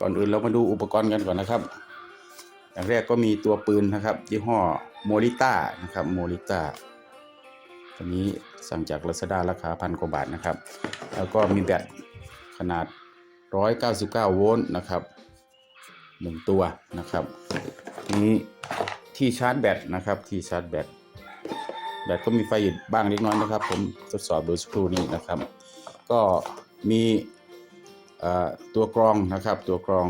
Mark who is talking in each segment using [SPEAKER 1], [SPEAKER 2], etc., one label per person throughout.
[SPEAKER 1] ก่อนอื่นเรามาดูอุปกรณ์กันก่อนนะครับ อย่างแรกก็มีตัวปืนนะครับยี่ห้อโมริต้านะครับโมริต้าตัวนี้สั่งจากลาซาด้าราคาพันกว่าบาทนะครับ แล้วก็มีแบตขนาด 199 โวลต์นะครับหนึ่งตัวนะครับนี้ที่ชาร์จแบตนะครับที่ชาร์จแบตแบตก็มีไฟอยู่บ้างเล็กน้อยนะครับ ผมทดสอบดยสักครู่นี้นะครับ ก็มี ตัวกรองนะครับ ตัวกรอง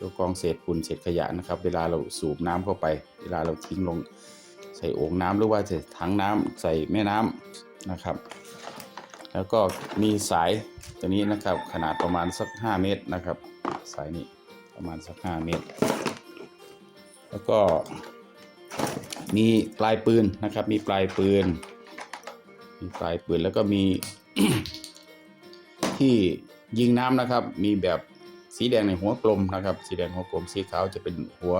[SPEAKER 1] ตัวกรองเศษฝุ่นเศษขยะนะครับ เวลาเราสูบน้ำเข้าไป เวลาเราทิ้งลงใส่โอ่งน้ำหรือว่าใส่ถังน้ำใส่แม่น้ำนะครับ แล้วก็มีสายตัวนี้นะครับขนาดประมาณสัก 5 เมตรนะครับ สายนี้ประมาณสัก 5 เมตร แล้วก็มีปลายปืนนะครับ มีปลายปืน มีปลายปืนแล้วก็มีที่ ยิงน้ำนะครับ มีแบบสีแดงในหัวกลมนะครับ สีแดงหัวกลมสีขาวจะเป็นหัว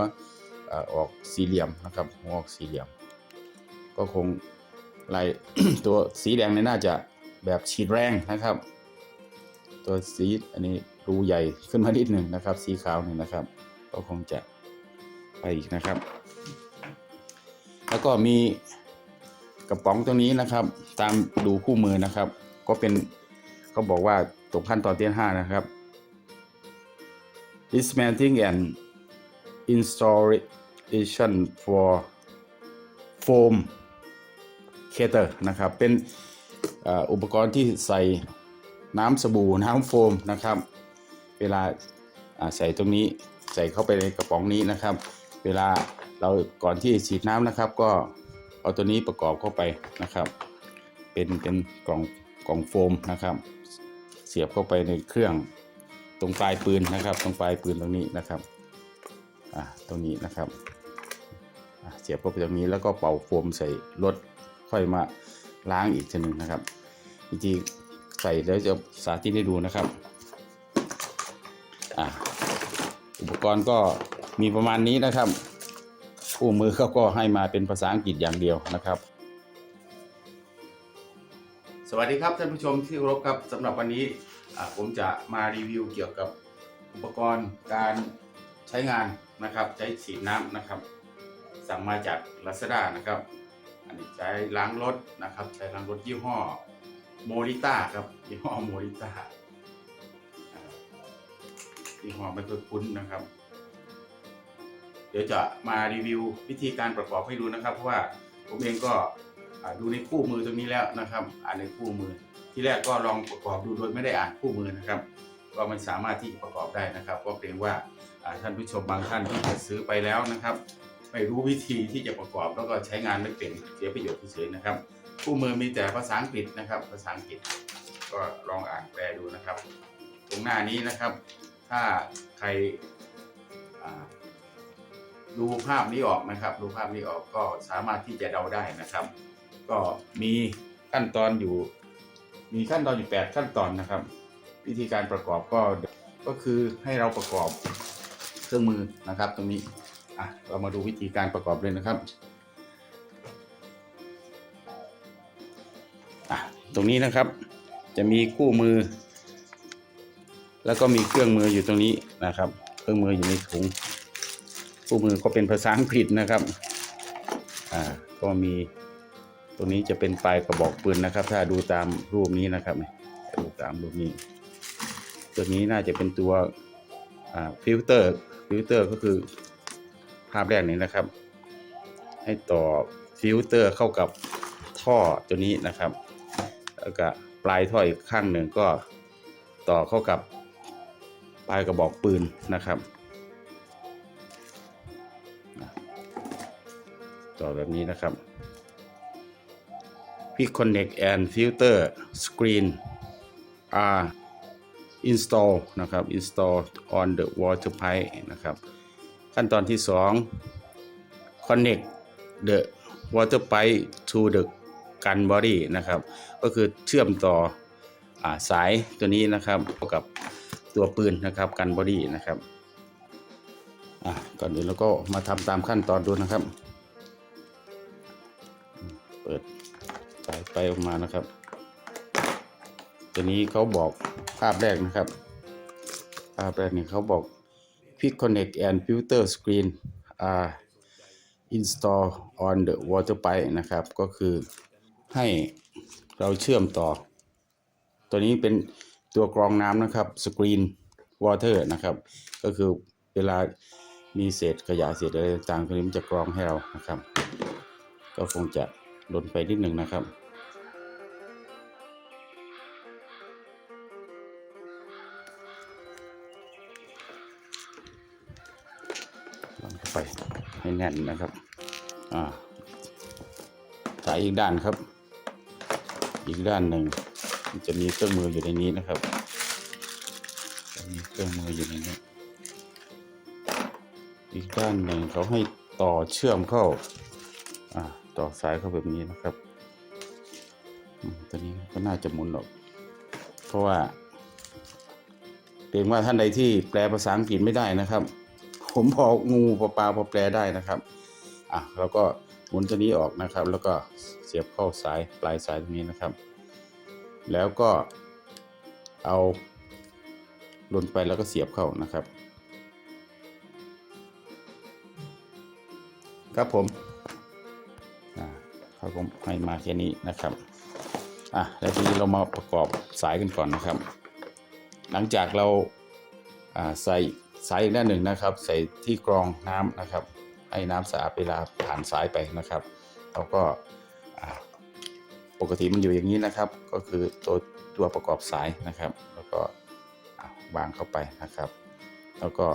[SPEAKER 1] ออกสี่เหลี่ยมนะครับหัวออกสี่เหลี่ยม ก็คงลายตัวสีแดงนี่น่าจะแบบฉีดแรงนะครับ ตัวสีอันนี้รูใหญ่ขึ้นมานิดหนึ่งนะครับ สีขาวนี่นะครับ ก็คงจะไปอีกนะครับ แล้วก็มีกระป๋องตรงนี้นะครับ ตามดูคู่มือนะครับ ก็เป็นเขาบอกว่า ตกขั้นตอนที่5นะครับ dismantling and installation for foam cater นะครับ เป็นอุปกรณ์ที่ใส่น้ำสบู่น้ำโฟมนะครับ เวลาใส่ตรงนี้ใส่เข้าไปในกระป๋องนี้นะครับ เวลาเราก่อนที่ฉีดน้ำนะครับ ก็เอาตัวนี้ประกอบเข้าไปนะครับ เป็นเป็นกล่องกล่องโฟมนะครับ สียบเข้าไปในเครื่องตรงปลายปืนนะครับ ตรงปลายปืนตรงนี้นะครับอ่าตรงนี้นะครับอ่าเสียบเข้าไปตรงนี้แล้วก็เป่าโฟมใส่รถค่อยมาล้างอีกทีหนึ่งนะครับวิธีใส่แล้วจะสาธิตให้ดูนะครับอ่าอุปกรณ์ก็มีประมาณนี้นะครับคู่มือเขาก็ให้มาเป็นภาษาอังกฤษอย่างเดียวนะครับ วัสดีครับท่านผู้ชมที่เคารพครับสำหรับวันนี้ผมจะมารีวิวเกี่ยวกับอุปกรณ์การใช้งานนะครับใช้ฉีดน้ำนะครับ สั่งมาจาก Lazada นะครับ อันนี้ใช้ล้างรถนะครับใช้ล้างรถยี่ห้อโมริต้าครับยี่ห้อโมริต้ายี่ห้อไม่เคยคุ้นนะครับ เดี๋ยวจะมารีวิววิธีการประกอบให้ดูนะครับเพราะว่าผมเองก็ ดูในคู่มือตรงนี้แล้วนะครับ อ่านในคู่มือ ที่แรกก็ลองประกอบดูโดยไม่ได้อ่านคู่มือนะครับ ก็ไม่สามารถที่จะประกอบได้นะครับก็เกรงว่าท่านผู้ชมบางท่านที่จะซื้อไปแล้วนะครับ ไม่รู้วิธีที่จะประกอบแล้วก็ใช้งานไม่เป็นเสียประโยชน์เฉยๆนะครับ คู่มือมีแต่ภาษาอังกฤษนะครับ ภาษาอังกฤษ ก็ลองอ่านแปลดูนะครับ ตรงหน้านี้นะครับ ถ้าใครดูภาพนี้ออกนะครับ ดูภาพนี้ออกก็สามารถที่จะเดาได้นะครับ ก็มีขั้นตอนอยู่ มีขั้นตอนอยู่ 8 ขั้นตอนนะครับ วิธีการประกอบก็ก็คือให้เราประกอบเครื่องมือนะครับ ตรงนี้อะเรามาดูวิธีการประกอบเลยนะครับอะตรงนี้นะครับจะมีคู่มือ แล้วก็มีเครื่องมืออยู่ตรงนี้นะครับ เครื่องมืออยู่ในถุงคู่มือก็เป็นภาษาอังกฤษนะครับอ่าก็มี ตรงนี้จะเป็นปลายกระบอกปืนนะครับ ถ้าดูตามรูปนี้นะครับดูตามรูปนี้ ตัวนี้น่าจะเป็นตัวฟิลเตอร์ฟิลเตอร์ก็คือภาพแรกนี้นะครับ ให้ต่อฟิลเตอร์เข้ากับท่อตัวนี้นะครับ แล้วก็ปลายท่ออีกข้างหนึ่งก็ต่อเข้ากับปลายกระบอกปืนนะครับ ต่อแบบนี้นะครับ Quick Connect and Filter Screen are install นะครับ install on the water pipe นะครับ ขั้นตอนที่ 2 connect the water pipe to the gun body นะครับ ก็คือเชื่อมต่ออาสายตัวนี้นะครับกับตัวปืนนะครับกันบอดี้นะครับก่อนอื่นเราก็มาทำตามขั้นตอนดูนะครับ เปิด สายไฟออกมานะครับ ตัวนี้เขาบอกภาพแรกนะครับ ภาพแรกนี่เขาบอก Quick Connect and Filter Screen are install on the water pipe นะครับ ก็คือให้เราเชื่อมต่อ ตัวนี้เป็นตัวกรองน้ำนะครับ Screen Water นะครับ ก็คือเวลามีเศษขยะเศษอะไรต่างๆตัวนี้มันจะกรองให้เรานะครับ ก็คงจะ ลนไปนิดหนึ่งนะครับลงเข้าไปให้แน่นนะครับ อ่าสายอีกด้านครับ อีกด้านหนึ่งจะมีเครื่องมืออยู่ในนี้นะครับจะมีเครื่องมืออยู่ในนี้ อีกด้านหนึ่งเขาให้ต่อเชื่อมเข้า อ่า ต่อสายเข้าแบบนี้นะครับตัวนี้ก็น่าจะหมุนออก เพราะว่าเกรงว่าท่านใดที่แปลภาษาอังกฤษไม่ได้นะครับ ผมพองูพอปลาพอแปลได้นะครับอะเราก็หมุนตัวนี้ออกนะครับ แล้วก็เสียบเข้าสายปลายสายตรงนี้นะครับ แล้วก็เอาลนไปแล้วก็เสียบเข้านะครับ ครับผม เขาผมให้มาแค่นี้นะครับอะแล้วทีนี้เรามาประกอบสายกันก่อนนะครับ หลังจากเราอ่าใส่สายอีกด้านหนึ่งนะครับ ใส่ที่กรองน้ำนะครับให้น้ำสะอาดเวลาผ่านสายไปนะครับเราก็ปกติมันอยู่อย่างนี้นะครับ ก็คือตัวตัวประกอบสายนะครับ แล้วก็อ่าวางเข้าไปนะครับ แล้วก็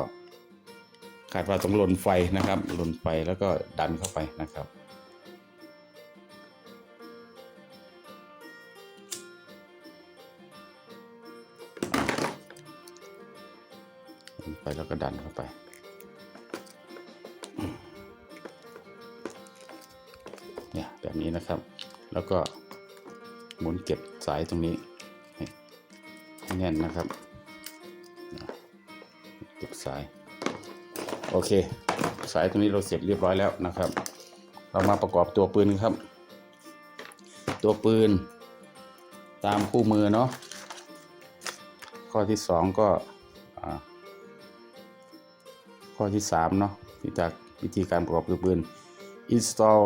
[SPEAKER 1] คาดว่าต้องลนไฟนะครับลนไฟแล้วก็ดันเข้าไปนะครับ ไปแล้วก็ดันเข้าไป เนี่ยแบบนี้นะครับ แล้วก็หมุนเก็บสายตรงนี้ให้แน่นนะครับ เก็บสาย โอเค สายตรงนี้เราเสร็จเรียบร้อยแล้วนะครับ เรามาประกอบตัวปืนครับ ตัวปืนตามคู่มือเนาะข้อที่สองก็ ข้อที่3เนาะที่จากวิธีการประกอบปืน install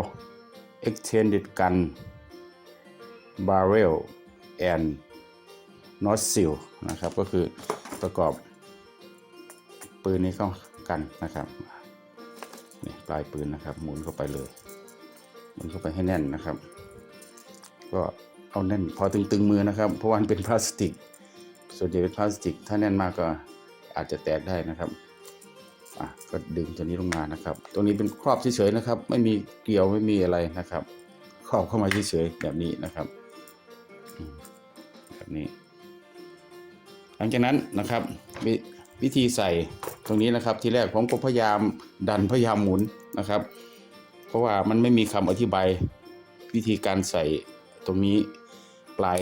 [SPEAKER 1] extended gun barrel and nozzle นะครับ ก็คือประกอบปืนนี้เข้ากันนะครับนี่ปลายปืนนะครับ หมุนเข้าไปเลยหมุนเข้าไปให้แน่นนะครับ ก็เอาแน่นพอตึงๆมือนะครับ เพราะว่ามันเป็นพลาสติก ส่วนใหญ่เป็นพลาสติก ถ้าแน่นมากก็อาจจะแตกได้นะครับ ก็ดึงตัวนี้ลงมานะครับ ตรงนี้เป็นครอบเฉยๆนะครับ ไม่มีเกลียวไม่มีอะไรนะครับ ครอบเข้ามาเฉยๆแบบนี้นะครับแบบนี้ หลังจากนั้นนะครับววิธีใส่ตรงนี้นะครับทีแรกผมก็พยายามดันพยายามหมุนนะครับ เพราะว่ามันไม่มีคำอธิบายวิธีการใส่ตรงนี้ปลาย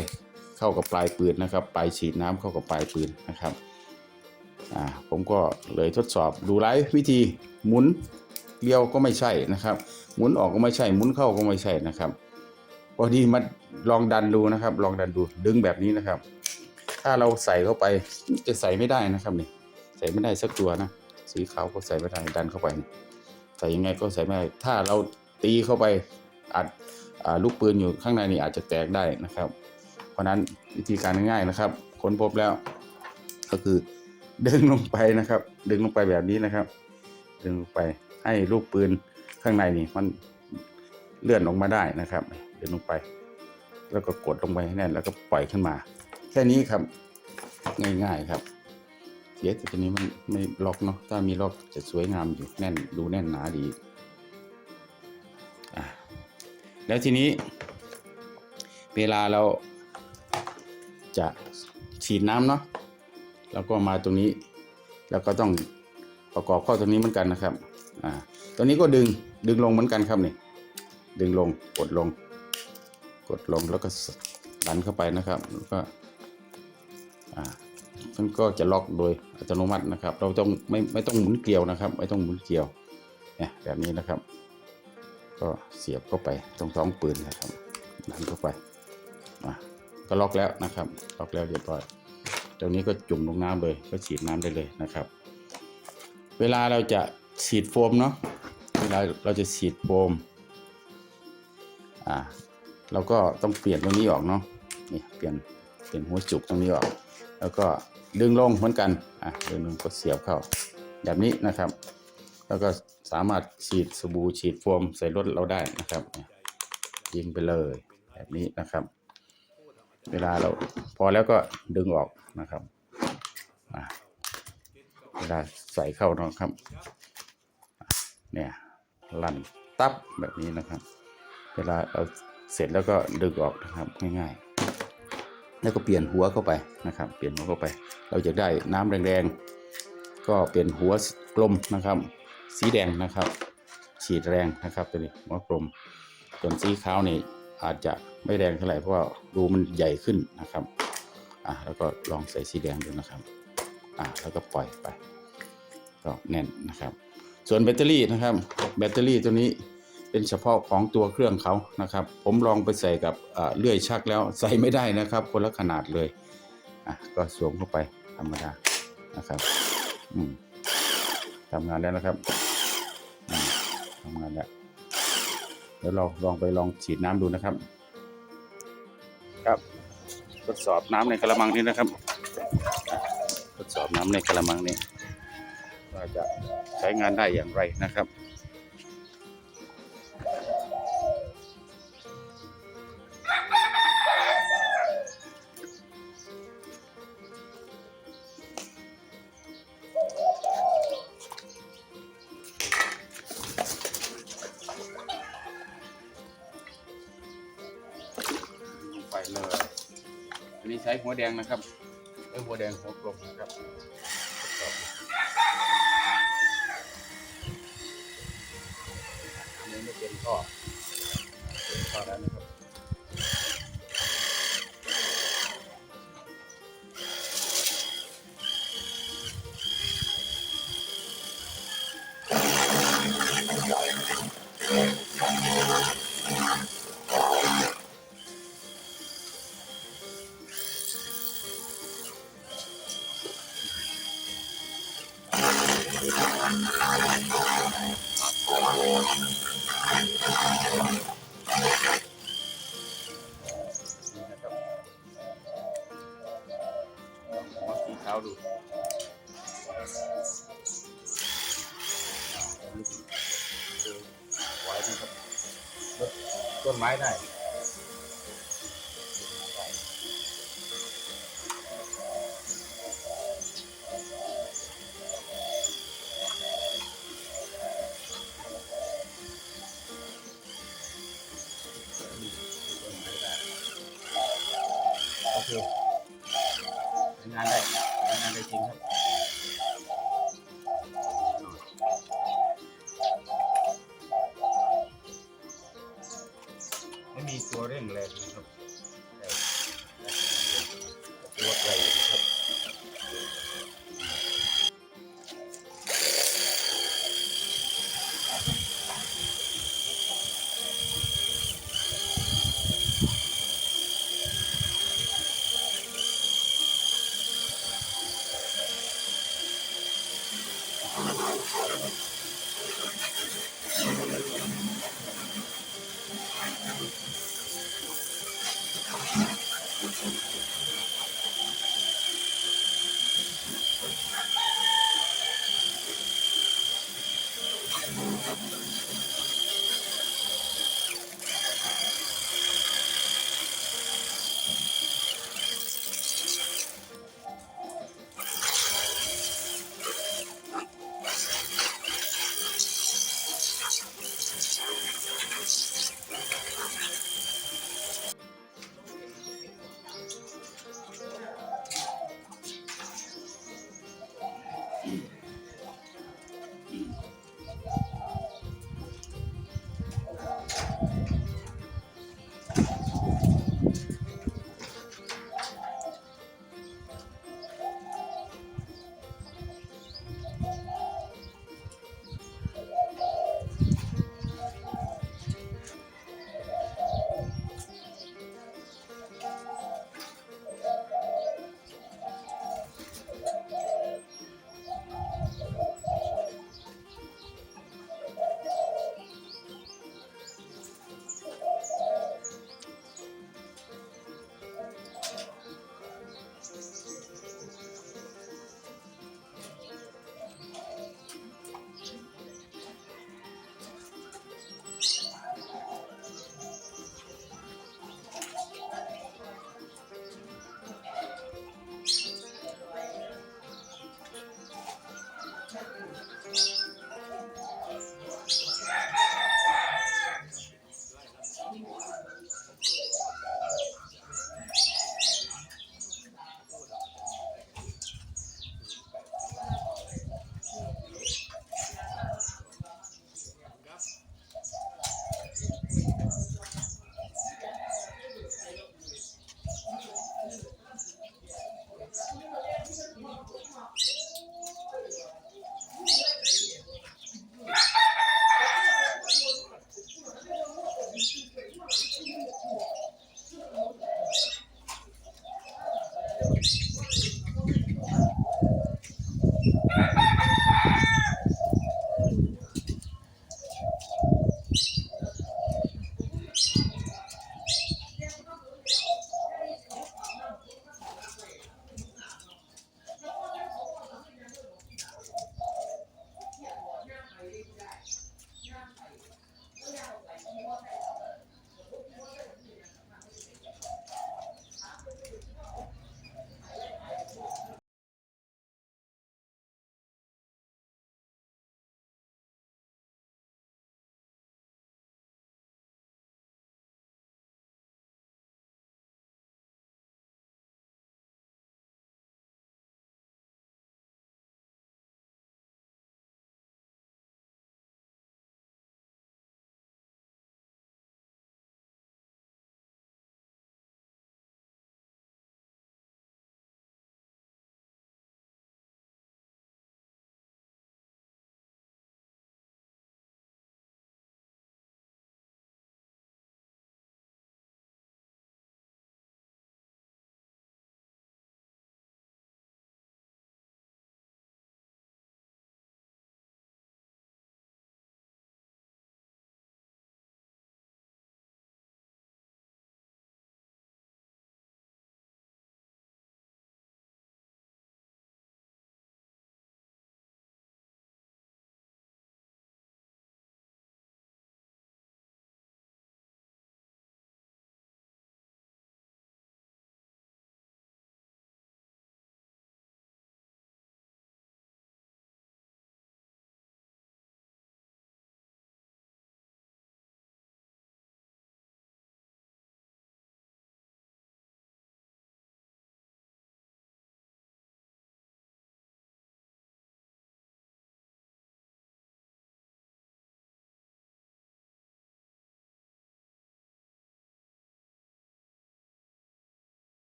[SPEAKER 1] เข้ากับปลายปืนนะครับ ปลายฉีดน้ำเข้ากับปลายปืนนะครับ อ่าผมก็เลยทดสอบดูหลายวิธีหมุนเลี้ยวก็ไม่ใช่นะครับ หมุนออกก็ไม่ใช่ หมุนเข้าก็ไม่ใช่นะครับพอดีมาลองดันดูนะครับ ลองดันดูดึงแบบนี้นะครับ ถ้าเราใส่เข้าไปจะใส่ไม่ได้นะครับนี่ใส่ไม่ได้สักตัวนะสีขาวก็ใส่ไม่ได้ดันเข้าไป ใส่ยังไงก็ใส่ไม่ได้ถ้าเราตีเข้าไปอัดลูกปืนอยู่ข้างในนี่อาจจะแตกได้นะครับ เพราะฉะนั้นวิธีการง่ายๆนะครับ ค้นพบแล้วก็คือ ดึงลงไปนะครับ ดึงลงไปแบบนี้นะครับ ดึงลงไปให้ลูกปืนข้างในนี่มันเลื่อนออกมาได้นะครับดึงลงไป แล้วก็กดลงไปให้แน่นแล้วก็ปล่อยขึ้นมา แค่นี้ครับง่ายๆครับเสียแต่ตัวนี้มันไม่ล็อกเนาะถ้ามีล็อกจะสวยงามอยู่แน่นดูแน่นหนาดีแล้วทีนี้ เวลาเราจะฉีดน้ำเนาะ แล้วก็มาตรงนี้ แล้วก็ต้องประกอบเข้าตรงนี้เหมือนกันนะครับ อ่าตัวนี้ก็ดึงดึงลงเหมือนกันครับนี่ ดึงลงกดลง กดลงแล้วก็ดันเข้าไปนะครับแล้วก็อ่ามันก็จะล็อกโดยอัตโนมัตินะครับ เราต้องไม่ไม่ต้องหมุนเกลียวนะครับ ไม่ต้องหมุนเกลียวเนี่ยแบบนี้นะครับ ก็เสียบเข้าไปตรงท้องปืนนะครับดันเข้าไปอะก็ล็อกแล้วนะครับ ล็อกแล้วเรียบร้อย ตรงนี้ก็จุ่มลงน้ำเลย ก็ฉีดน้ำได้เลยนะครับ เวลาเราจะฉีดโฟมเนาะเวลาเราจะฉีดโฟมอ่าเราก็ต้องเปลี่ยนตรงนี้ออกเนาะนี่เปลี่ยนเปลี่ยนหัวจุกตรงนี้ออก แล้วก็ดึงลงเหมือนกันอะดึงลงก็เสียบเข้าแบบนี้นะครับ แล้วก็สามารถฉีดสบู่ฉีดโฟมใส่รถเราได้นะครับ ยิงไปเลยแบบนี้นะครับ เวลาเราพอแล้วก็ดึงออกนะครับเวลาใส่เข้านะครับ เนี่ยลั่นตับแบบนี้นะครับ เวลาเราเสร็จแล้วก็ดึงออกนะครับง่ายๆ แล้วก็เปลี่ยนหัวเข้าไปนะครับ เปลี่ยนหัวเข้าไป เราจะได้น้ำแรงๆ ก็เปลี่ยนหัวกลมนะครับ สีแดงนะครับ ฉีดแรงนะครับตัวนี้หัวกลมส่วนสีขาวนี่ อาจจะไม่แรงเท่าไหร่เพราะว่ารูมันใหญ่ขึ้นนะครับอะแล้วก็ลองใส่สีแดงดูนะครับอะแล้วก็ปล่อยไปก็แน่นนะครับ ส่วนแบตเตอรี่นะครับ แบตเตอรี่ตัวนี้เป็นเฉพาะของตัวเครื่องเขานะครับ ผมลองไปใส่กับเลื่อยชักแล้วใส่ไม่ได้นะครับ คนละขนาดเลยอะก็สวมเข้าไปธรรมดานะครับอืมทำงานแล้วนะครับทำงานแล้ว เดี๋ยวเราลองไปลองฉีดน้ำดูนะครับ ครับทดสอบน้ำในกระมังนี้นะครับ ทดสอบน้ำในกระมังนี้ว่าจะใช้งานได้อย่างไรนะครับ หัวแดงนะครับใช้หัวแดงหัวกลมนะครับอันนี้ไม่เป็นข้อเป็นท่อแล้วนะ ไม่